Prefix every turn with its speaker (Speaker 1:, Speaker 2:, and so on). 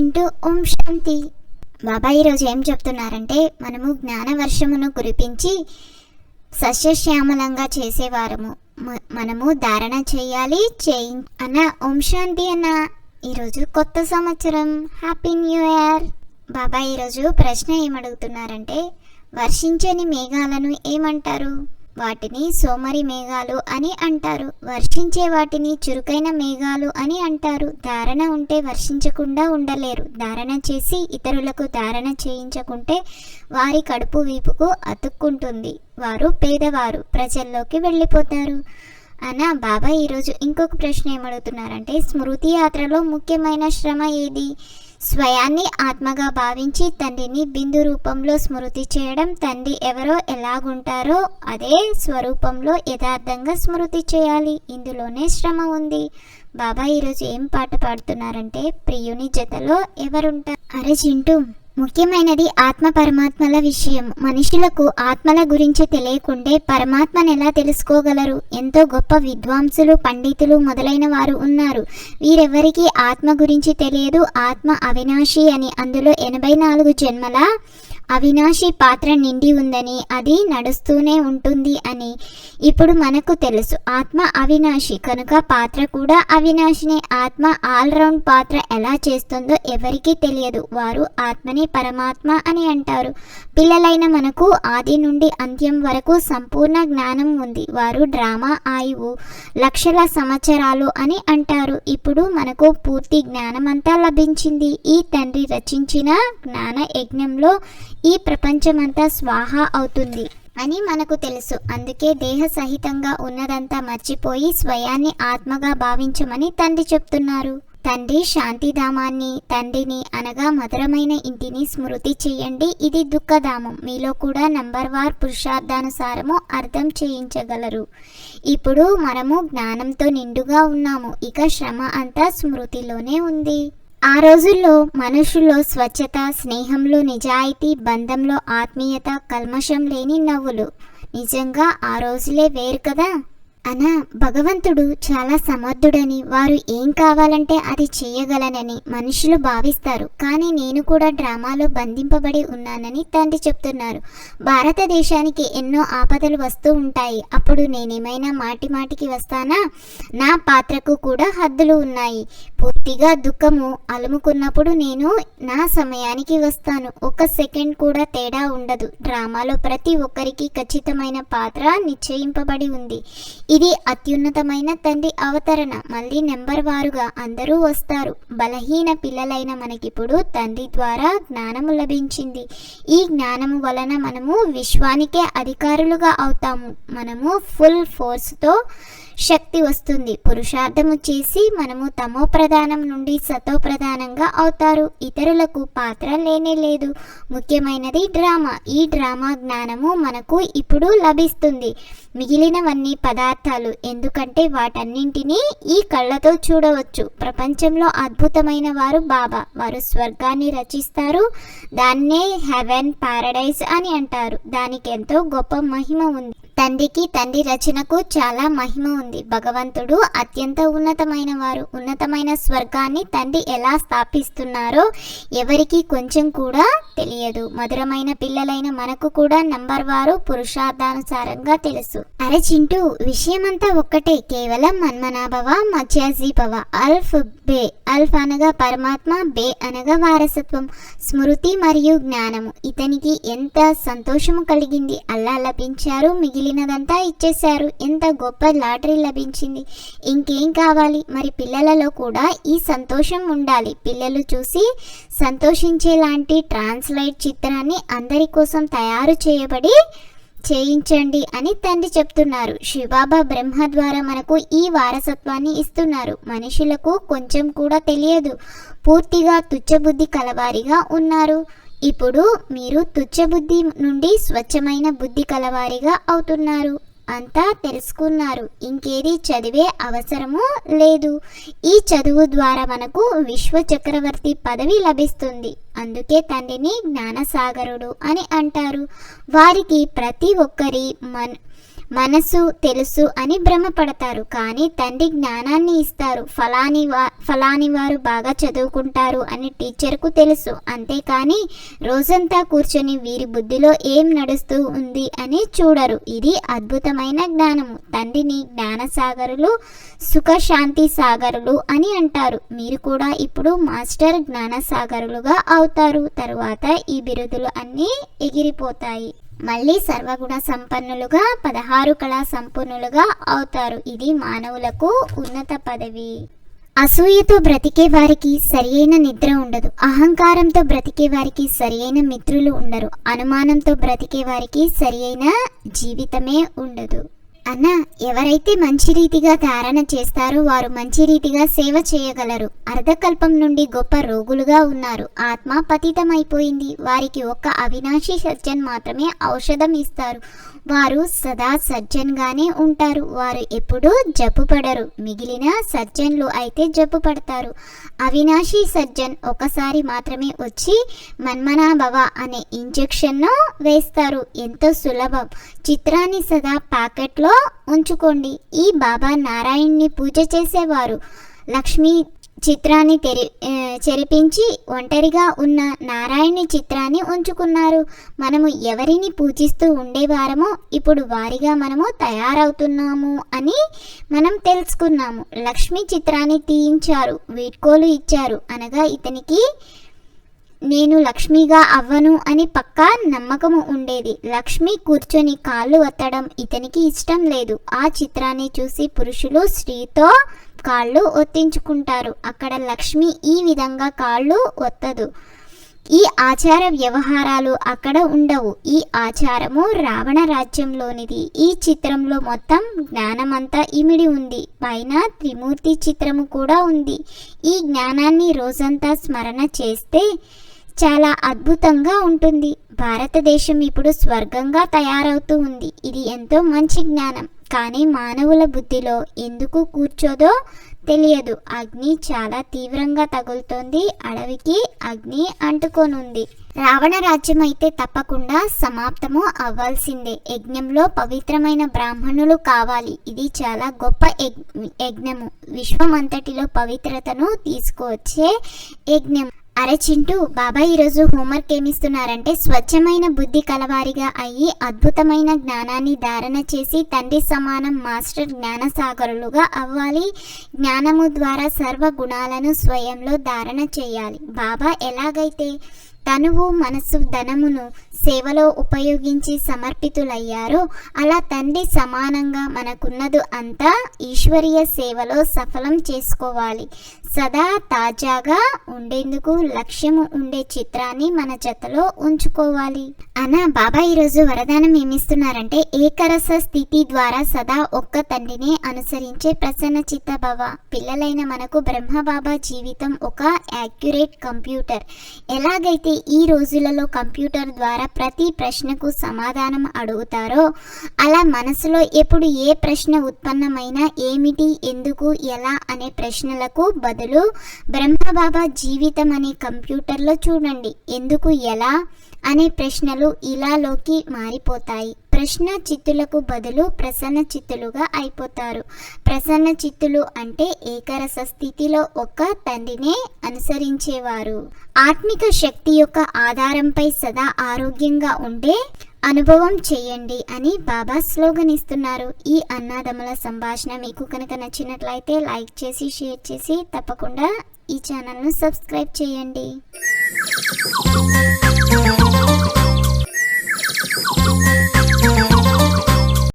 Speaker 1: చింటూ ఓం శాంతి. బాబా ఈరోజు ఏం చెప్తున్నారంటే మనము జ్ఞాన వర్షమును కురిపించి సస్యశ్యామలంగా చేసేవారము. మనము ధారణ చేయాలి చేయి అన్న ఓం శాంతి అన్న ఈరోజు కొత్త సంవత్సరం. హ్యాపీ న్యూ ఇయర్ బాబా ఈరోజు ప్రశ్న ఏమడుగుతున్నారంటే వర్షించని మేఘాలను ఏమంటారు? వాటిని సోమరి మేఘాలు అని అంటారు. వర్షించే వాటిని చురుకైన మేఘాలు అని అంటారు. ధారణ ఉంటే వర్షించకుండా ఉండలేరు. ధారణ చేసి ఇతరులకు ధారణ చేయించకుంటే వారి కడుపు వీపుకు అతుక్కుంటుంది. వారు పేదవారు. ప్రజల్లోకి వెళ్ళిపోతారు. అన్న బాబా ఈరోజు ఇంకొక ప్రశ్న ఏమడుగుతున్నారంటే స్మృతి యాత్రలో ముఖ్యమైన శ్రమ ఏది? స్వయాన్ని ఆత్మగా భావించి తండ్రిని బిందు రూపంలో స్మృతి చేయడం తండ్రి ఎవరో ఎలాగుంటారో అదే స్వరూపంలో యథార్థంగా స్మృతి చేయాలి. ఇందులోనే శ్రమ ఉంది. బాబా ఈరోజు ఏం పాట పాడుతున్నారంటే ప్రియుని జతలో ఎవరుంటారు? అరే చింటూ ముఖ్యమైనది ఆత్మ పరమాత్మల విషయం. మనుషులకు ఆత్మల గురించి తెలియకుండే పరమాత్మను ఎలా తెలుసుకోగలరు? ఎంతో గొప్ప విద్వాంసులు పండితులు మొదలైన వారు ఉన్నారు. వీరెవరికి ఆత్మ గురించి తెలియదు? ఆత్మ అవినాశి అని అందులో ఎనభై నాలుగు జన్మల అవినాశి పాత్ర నిండి ఉందని అది నడుస్తూనే ఉంటుంది అని ఇప్పుడు మనకు తెలుసు. ఆత్మ అవినాశి. కనుక పాత్ర కూడా అవినాశిని. ఆత్మ ఆల్రౌండ్ పాత్ర ఎలా చేస్తుందో ఎవరికీ తెలియదు. వారు ఆత్మని పరమాత్మ అని అంటారు. పిల్లలైన మనకు ఆది నుండి అంత్యం వరకు సంపూర్ణ జ్ఞానం ఉంది. వారు డ్రామా ఆయువు లక్షల సంవత్సరాలు అని అంటారు. ఇప్పుడు మనకు పూర్తి జ్ఞానమంతా లభించింది. ఈ తండ్రి రచించిన జ్ఞాన యజ్ఞంలో ఈ ప్రపంచమంతా స్వాహ అవుతుంది అని మనకు తెలుసు. అందుకే దేహ సహితంగా ఉన్నదంతా మర్చిపోయి స్వయాన్ని ఆత్మగా భావించమని తండ్రి చెప్తున్నారు. తండ్రి శాంతిధామాన్ని తండ్రిని అనగా మధురమైన ఇంటిని స్మృతి చేయండి. ఇది దుఃఖధామం. మీలో కూడా నంబర్ వార్ పురుషార్థానుసారము అర్థం చేయించగలరు. ఇప్పుడు మనము జ్ఞానంతో నిండుగా ఉన్నాము. ఇక శ్రమ అంతా స్మృతిలోనే ఉంది. ఆ రోజుల్లో మనుషుల్లో స్వచ్ఛత స్నేహంలో నిజాయితీ బంధంలో ఆత్మీయత కల్మషం లేని నవ్వులు. నిజంగా ఆ రోజులే వేరు కదా? అనా భగవంతుడు చాలా సమర్థుడని వారు ఏం కావాలంటే అది చేయగలనని మనుషులు భావిస్తారు. కానీ నేను కూడా డ్రామాలో బంధింపబడి ఉన్నానని తండ్రి చెప్తున్నారు. భారతదేశానికి ఎన్నో ఆపదలు వస్తూ ఉంటాయి. అప్పుడు నేనేమైనా మాటి మాటికి వస్తానా? నా పాత్రకు కూడా హద్దులు ఉన్నాయి. పూర్తిగా దుఃఖము అలుముకున్నప్పుడు నేను నా సమయానికి వస్తాను. ఒక సెకండ్ కూడా తేడా ఉండదు. డ్రామాలో ప్రతి ఒక్కరికి ఖచ్చితమైన పాత్ర నిశ్చయింపబడి ఉంది. ఇది అత్యున్నతమైన తండ్రి అవతరణ. మళ్ళీ నెంబర్ వారుగా అందరూ వస్తారు. బలహీన పిల్లలైన మనకిప్పుడు తండ్రి ద్వారా జ్ఞానము లభించింది. ఈ జ్ఞానము వలన మనము విశ్వానికే అధికారులుగా అవుతాము. మనము ఫుల్ ఫోర్స్తో శక్తి వస్తుంది. పురుషార్థము చేసి మనము తమో ప్రధానం నుండి సతో ప్రధానంగా అవుతారు. ఇతరులకు పాత్ర లేనే లేదు. ముఖ్యమైనది డ్రామా. ఈ డ్రామా జ్ఞానము మనకు ఇప్పుడు లభిస్తుంది. మిగిలినవన్నీ పదార్థాలు. ఎందుకంటే వాటన్నింటినీ ఈ కళ్ళతో చూడవచ్చు. ప్రపంచంలో అద్భుతమైన వారు బాబా. వారు స్వర్గాన్ని రచిస్తారు. దాన్నే హెవెన్ పారడైజ్ అని అంటారు. దానికి ఎంతో గొప్ప మహిమ ఉంది. తండ్రికి తండ్రి రచనకు చాలా మహిమ ఉంది. భగవంతుడు అత్యంత ఉన్నతమైన వారు. ఉన్నతమైన స్వర్గాన్ని తండ్రి ఎలా స్థాపిస్తున్నారో ఎవరికి కొంచెం కూడా తెలియదు. మధురమైన పిల్లలైన మనకు కూడా నంబర్ వారు పురుషార్థానుసారంగా తెలుసు. అరే చింటూ విషయమంతా ఒక్కటే. కేవలం మన్మనాభవ మధ్యాజీభవ. అల్ఫ్ బే. అల్ఫ్ అనగా పరమాత్మ బే అనగా వారసత్వం స్మృతి మరియు జ్ఞానము. ఇతనికి ఎంత సంతోషము కలిగింది అల్లా లభించారు మిగిలి మిగిలినదంతా ఇచ్చేశారు. ఎంత గొప్ప లాటరీ లభించింది. ఇంకేం కావాలి? మరి పిల్లలలో కూడా ఈ సంతోషం ఉండాలి. పిల్లలు చూసి సంతోషించేలాంటి ట్రాన్స్లైట్ చిత్రాన్ని అందరి కోసం తయారు చేయబడి చేయించండి అని తండ్రి చెప్తున్నారు. శివబాబా బ్రహ్మ ద్వారా మనకు ఈ వారసత్వాన్ని ఇస్తున్నారు. మనుషులకు కొంచెం కూడా తెలియదు. పూర్తిగా తుచ్చబుద్ధి కలవారిగా ఉన్నారు. ఇప్పుడు మీరు తుచ్చబుద్ధి నుండి స్వచ్ఛమైన బుద్ధి కలవారిగా అవుతున్నారు. అంతా తెలుసుకున్నారు. ఇంకేది చదివే అవసరము లేదు. ఈ చదువు ద్వారా మనకు విశ్వ చక్రవర్తి పదవి లభిస్తుంది. అందుకే తండ్రిని జ్ఞానసాగరుడు అని అంటారు. వారికి ప్రతి ఒక్కరి మన మనసు తెలుసు అని భ్రమపడతారు. కానీ తండ్రి జ్ఞానాన్ని ఇస్తారు. ఫలాని వా ఫలాని వారు బాగా చదువుకుంటారు అని టీచర్కు తెలుసు. అంతేకాని రోజంతా కూర్చొని వీరి బుద్ధిలో ఏం నడుస్తూ ఉంది అని చూడరు. ఇది అద్భుతమైన జ్ఞానము. తండ్రిని జ్ఞాన సాగరులు సాగరులు అని అంటారు. మీరు కూడా ఇప్పుడు మాస్టర్ జ్ఞాన సాగరులుగా అవుతారు. తరువాత ఈ బిరుదులు అన్నీ ఎగిరిపోతాయి. మళ్ళీ సర్వగుణ సంపన్నులుగా పదహారు కళా సంపన్నులుగా అవుతారు. ఇది మానవులకు ఉన్నత పదవి. అసూయతో బ్రతికే వారికి సరియైన నిద్ర ఉండదు. అహంకారంతో బ్రతికే వారికి సరియైన మిత్రులు ఉండరు. అనుమానంతో బ్రతికే వారికి సరియైన జీవితమే ఉండదు. అన్న ఎవరైతే మంచి రీతిగా ధారణ చేస్తారో వారు మంచి రీతిగా సేవ చేయగలరు. అర్ధకల్పం నుండి గొప్ప రోగులుగా ఉన్నారు. ఆత్మ పతితమైపోయింది వారికి ఒక్క అవినాశి సజ్జన్ మాత్రమే ఔషధం ఇస్తారు. వారు సదా సజ్జన్గానే ఉంటారు. వారు ఎప్పుడూ జబ్బు పడరు మిగిలిన సజ్జన్లు అయితే జబ్బు పడతారు అవినాశి సజ్జన్ ఒకసారి మాత్రమే వచ్చి మన్మనాభవ అనే ఇంజెక్షన్ను వేస్తారు. ఎంతో సులభం. చిత్రాన్ని సదా ప్యాకెట్లో ఉంచుకోండి. ఈ బాబా నారాయణ్ణి పూజ చేసేవారు. లక్ష్మీ చిత్రాన్ని తెరి చెరిపించి ఒంటరిగా ఉన్న నారాయణి చిత్రాన్ని ఉంచుకున్నారు. మనము ఎవరిని పూజిస్తూ ఉండేవారమో ఇప్పుడు వారిగా మనము తయారవుతున్నాము అని మనం తెలుసుకున్నాము. లక్ష్మి చిత్రాన్ని తీయించారు వీడ్కోలు ఇచ్చారు. అనగా ఇతనికి నేను లక్ష్మిగా అవ్వను అని పక్కా నమ్మకము ఉండేది. లక్ష్మి కూర్చొని కాళ్ళు వత్తడం ఇతనికి ఇష్టం లేదు. ఆ చిత్రాన్ని చూసి పురుషులు స్త్రీతో కాళ్ళు ఒత్తించుకుంటారు. అక్కడ లక్ష్మి ఈ విధంగా కాళ్ళు ఒత్తదు. ఈ ఆచార వ్యవహారాలు అక్కడ ఉండవు. ఈ ఆచారము రావణ రాజ్యంలోనిది. ఈ చిత్రంలో మొత్తం జ్ఞానమంతా ఇమిడి ఉంది. పైన త్రిమూర్తి చిత్రము కూడా ఉంది. ఈ జ్ఞానాన్ని రోజంతా స్మరణ చేస్తే చాలా అద్భుతంగా ఉంటుంది. భారతదేశం ఇప్పుడు స్వర్గంగా తయారవుతూ ఉంది. ఇది ఎంతో మంచి జ్ఞానం. కానీ మానవుల బుద్ధిలో ఎందుకు కూర్చోదో తెలియదు. అగ్ని చాలా తీవ్రంగా తగులుతోంది. అడవికి అగ్ని అంటుకొనుంది. రావణ రాజ్యం అయితే తప్పకుండా సమాప్తము అవ్వాల్సిందే. యజ్ఞంలో పవిత్రమైన బ్రాహ్మణులు కావాలి. ఇది చాలా గొప్ప యజ్- యజ్ఞము. విశ్వమంతటిలో పవిత్రతను తీసుకువచ్చే యజ్ఞం. అరే చింటూ బాబా ఈరోజు హోంవర్క్ ఏమిస్తున్నారంటే స్వచ్ఛమైన బుద్ధి కలవారిగా అయ్యి అద్భుతమైన జ్ఞానాన్ని ధారణ చేసి తండ్రి సమానం మాస్టర్ జ్ఞాన సాగరులుగా అవ్వాలి. జ్ఞానము ద్వారా సర్వ గుణాలను స్వయంలో ధారణ చేయాలి. బాబా ఎలాగైతే తనువు మనసు ధనమును సేవలో ఉపయోగించి సమర్పితులయ్యారో అలా తండ్రి సమానంగా మనకున్నదు అంతా ఈశ్వరీయ సేవలో సఫలం చేసుకోవాలి. సదా తాజాగా ఉండేందుకు లక్ష్యము ఉండే చిత్రాన్ని మన జతలో ఉంచుకోవాలి. అన్న బాబా ఈరోజు వరదానం ఏమిస్తున్నారంటే ఏకరస స్థితి ద్వారా సదా ఒక్క తండ్రినే అనుసరించే ప్రసన్న చిత్త భవ. పిల్లలైన మనకు బ్రహ్మ బాబా జీవితం ఒక యాక్యురేట్ కంప్యూటర్. ఎలాగైతే ఈ రోజులలో కంప్యూటర్ ద్వారా ప్రతి ప్రశ్నకు సమాధానం అడుగుతారో అలా మనసులో ఎప్పుడు ఏ ప్రశ్న ఉత్పన్నమైనా ఏమిటి ఎందుకు ఎలా అనే ప్రశ్నలకు బదులు బ్రహ్మబాబా జీవితం అనే కంప్యూటర్లో చూడండి. ఎందుకు ఎలా? అనే ప్రశ్నలు ఇలాలోకి మారిపోతాయి. ప్రశ్న చిత్తులకు బదులు ప్రసన్న చిత్తులుగా అయిపోతారు. ప్రసన్న చిత్తులు అంటే ఏకరస స్థితిలో ఒక తండ్రినే అనుసరించేవారు. ఆత్మిక శక్తి యొక్క ఆధారంపై సదా ఆరోగ్యంగా ఉండే అనుభవం చేయండి అని బాబా స్లోగన్ ఇస్తున్నారు. ఈ అన్నాదమ్ముల సంభాషణ మీకు కనుక నచ్చినట్లయితే లైక్ చేసి షేర్ చేసి తప్పకుండా ఈ ఛానల్ను సబ్స్క్రైబ్ చేయండి.